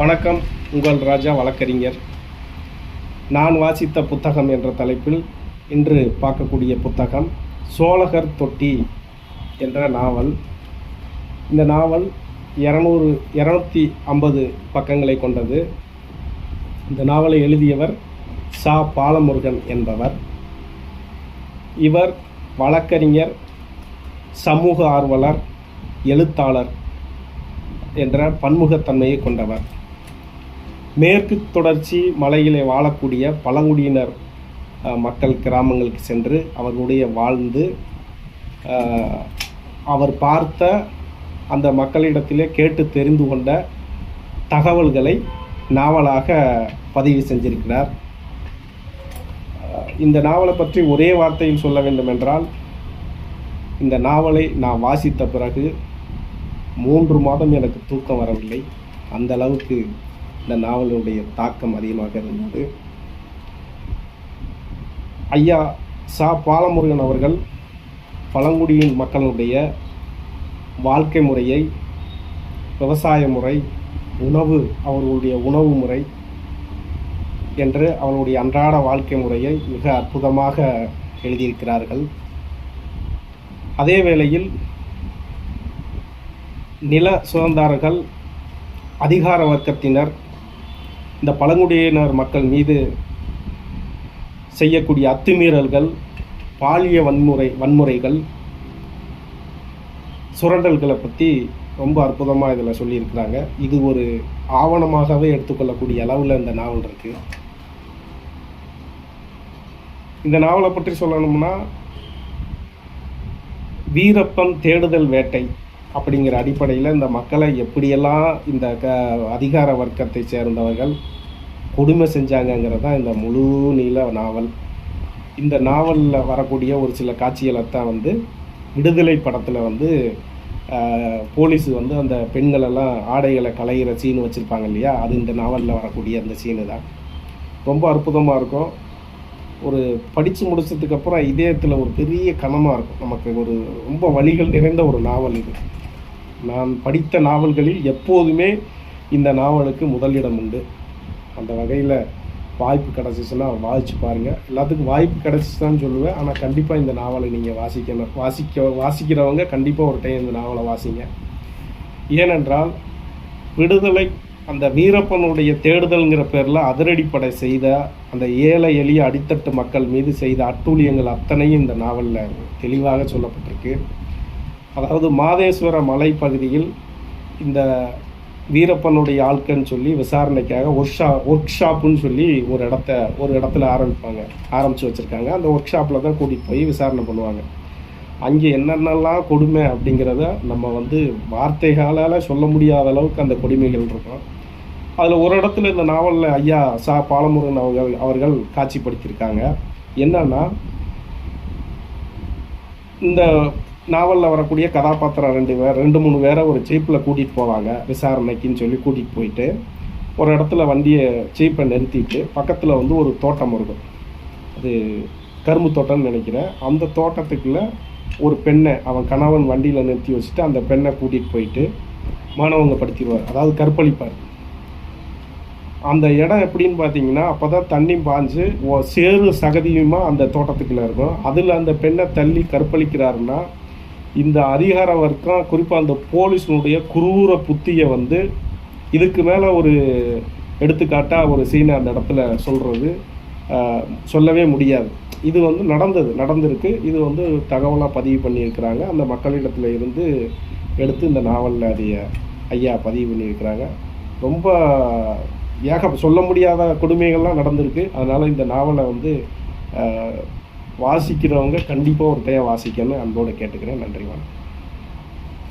வணக்கம் உங்கள் ராஜா வழக்கறிஞர். நான் வாசித்த புத்தகம் என்ற தலைப்பில் இன்று பார்க்கக்கூடிய புத்தகம் சோழகர் தொட்டி என்ற நாவல். இந்த நாவல் இரநூறு இரநூத்தி ஐம்பது பக்கங்களை கொண்டது. இந்த நாவலை எழுதியவர் சா. பாலமுருகன் என்பவர். இவர் வழக்கறிஞர் சமூக ஆர்வலர் எழுத்தாளர் என்ற பன்முகத்தன்மையை கொண்டவர். மேற்கு தொடர்ச்சி மலையிலே வாழக்கூடிய பழங்குடியினர் மக்கள் கிராமங்களுக்கு சென்று அவர்களுடைய வாழ்ந்து அவர் பார்த்த அந்த மக்களிடத்திலே கேட்டு தெரிந்து கொண்ட தகவல்களை நாவலாக பதிவு செஞ்சிருக்கிறார். இந்த நாவலை பற்றி ஒரே வார்த்தையில் சொல்ல வேண்டுமென்றால் இந்த நாவலை நான் வாசித்த பிறகு மூன்று மாதம் எனக்கு தூக்கம் வரவில்லை. அந்த அளவுக்கு இந்த நாவலுடைய தாக்கம் அதிகமாக இருந்தது. ஐயா சா. பாலமுருகன் அவர்கள் பழங்குடியின் மக்களுடைய வாழ்க்கை முறையை விவசாய முறை உணவு அவர்களுடைய உணவு முறை என்று அவர்களுடைய அன்றாட வாழ்க்கை முறையை மிக அற்புதமாக எழுதியிருக்கிறார்கள். அதே வேளையில் நில சுதந்தாரர்கள் அதிகார வர்க்கத்தினர் இந்த பழங்குடியினர் மக்கள் மீது செய்யக்கூடிய அத்துமீறல்கள் பாலிய வன்முறை வன்முறைகள் சுரண்டல்களை பற்றி ரொம்ப அற்புதமாக இதில் சொல்லியிருக்கிறாங்க. இது ஒரு ஆவணமாகவே எடுத்துக்கொள்ளக்கூடிய அளவில் இந்த நாவல் இருக்குது இந்த நாவலை பற்றி சொல்லணும்னா வீரப்பன் தேடுதல் வேட்டை. அப்படிங்கிற அடிப்படையில் இந்த மக்களை எப்படியெல்லாம் இந்த க அதிகார வர்க்கத்தை சேர்ந்தவர்கள் கொடுமை செஞ்சாங்கங்கிறது தான் இந்த முழு நீள நாவல். இந்த நாவலில் வரக்கூடிய ஒரு சில காட்சிகளை தான் வந்து விடுதலை படத்தில் வந்து போலீஸ் வந்து அந்த பெண்களெல்லாம் ஆடைகளை களையிற சீன் வச்சுருப்பாங்க இல்லையா? அது இந்த நாவலில் வரக்கூடிய அந்த சீனு தான். ரொம்ப அற்புதமாக இருக்கும். ஒரு படித்து முடிச்சதுக்கப்புறம் இதயத்தில் ஒரு பெரிய கனமாக இருக்கும். நமக்கு ஒரு ரொம்ப வழிகள் நிறைந்த ஒரு நாவல் இது. நான் படித்த நாவல்களில் எப்போதுமே இந்த நாவலுக்கு முதலிடம் உண்டு. அந்த வகையில் வாய்ப்பு கிடச்சிச்சுன்னா வாசிச்சு பாருங்கள் எல்லாத்துக்கும் வாய்ப்பு கிடச்சிச்சுன்னு சொல்லுவேன். ஆனால் கண்டிப்பாக இந்த நாவலை நீங்கள் வாசிக்கணும். வாசிக்க வாசிக்கிறவங்க கண்டிப்பாக ஒரு டைம் இந்த நாவலை வாசிங்க. ஏனென்றால் விடுதலை அந்த வீரப்பனுடைய தேடுதல்ங்கிற பேரில் அதிரடிப்படை செய்த அந்த ஏழை எளிய அடித்தட்டு மக்கள் மீது செய்த அட்டூழியங்கள் அத்தனையும் இந்த நாவலில் தெளிவாக சொல்லப்பட்டிருக்கு. அதாவது மாதேஸ்வர மலை பகுதியில் இந்த வீரப்பனுடைய ஆட்கள்னு சொல்லி விசாரணைக்காக ஒர்க் ஷா ஒர்க் ஷாப்புன்னு சொல்லி ஒரு இடத்த ஒரு இடத்துல ஆரம்பிப்பாங்க ஆரம்பித்து வச்சுருக்காங்க. அந்த ஒர்க் ஷாப்பில் தான் கூட்டிகிட்டு போய் விசாரணை பண்ணுவாங்க. அங்கே என்னென்னலாம் கொடுமை அப்படிங்கிறத நம்ம வந்து வார்த்தைகளால் சொல்ல முடியாத அளவுக்கு அந்த கொடுமைகள் இருக்கும். அதில் ஒரு இடத்துல இந்த நாவலில் ஐயா சா. பாலமுருகன் அவர்கள் அவர்கள் காட்சிப்படுத்தியிருக்காங்க. என்னன்னா இந்த நாவலில் வரக்கூடிய கதாபாத்திரம் ரெண்டு பேர் ரெண்டு மூணு பேரை ஒரு ஜீப்பில் கூட்டிகிட்டு போவாங்க விசாரணைக்குன்னு சொல்லி கூட்டிகிட்டு போயிட்டு ஒரு இடத்துல வண்டியை ஜீப்பை நிறுத்திட்டு பக்கத்தில் வந்து ஒரு தோட்டம் இருக்கும். அது கரும்பு தோட்டம்னு நினைக்கிறேன். அந்த தோட்டத்துக்குள்ளே ஒரு பெண்ணை அவன் கணவன் வண்டியில் நிறுத்தி வச்சுட்டு அந்த பெண்ணை கூட்டிகிட்டு போயிட்டு மாணவங்க படுத்திடுவார் அதாவது கற்பழிப்பார். அந்த இடம் எப்படின்னு பார்த்தீங்கன்னா அப்போ தான் தண்ணி பாஞ்சு சேறு சகதியுமா அந்த தோட்டத்துக்குள்ளே இருக்கும். அதில் அந்த பெண்ணை தள்ளி கற்பழிக்கிறாருன்னா இந்த அதிகார வர்க்கம் குறிப்பாக அந்த போலீஸினுடைய குரூர புத்தியை வந்து இதுக்கு மேலே ஒரு எடுத்துக்காட்டாக ஒரு சீனை அந்த இடத்துல சொல்கிறது சொல்லவே முடியாது. இது வந்து நடந்தது நடந்திருக்கு. இது வந்து தகவலாக பதிவு பண்ணியிருக்கிறாங்க. அந்த மக்களிடத்தில் இருந்து எடுத்து இந்த நாவலில் அதைய ஐயா பதிவு பண்ணியிருக்கிறாங்க. ரொம்ப ஏக சொல்ல முடியாத கொடுமைகள்லாம் நடந்திருக்கு. அதனால் இந்த நாவலை வந்து வாசிக்கிறவங்க கண்டிப்பாக ஒரு டைய வாசிக்கணும்னு அன்போடு கேட்டுக்கிறேன். நன்றி வணக்கம்.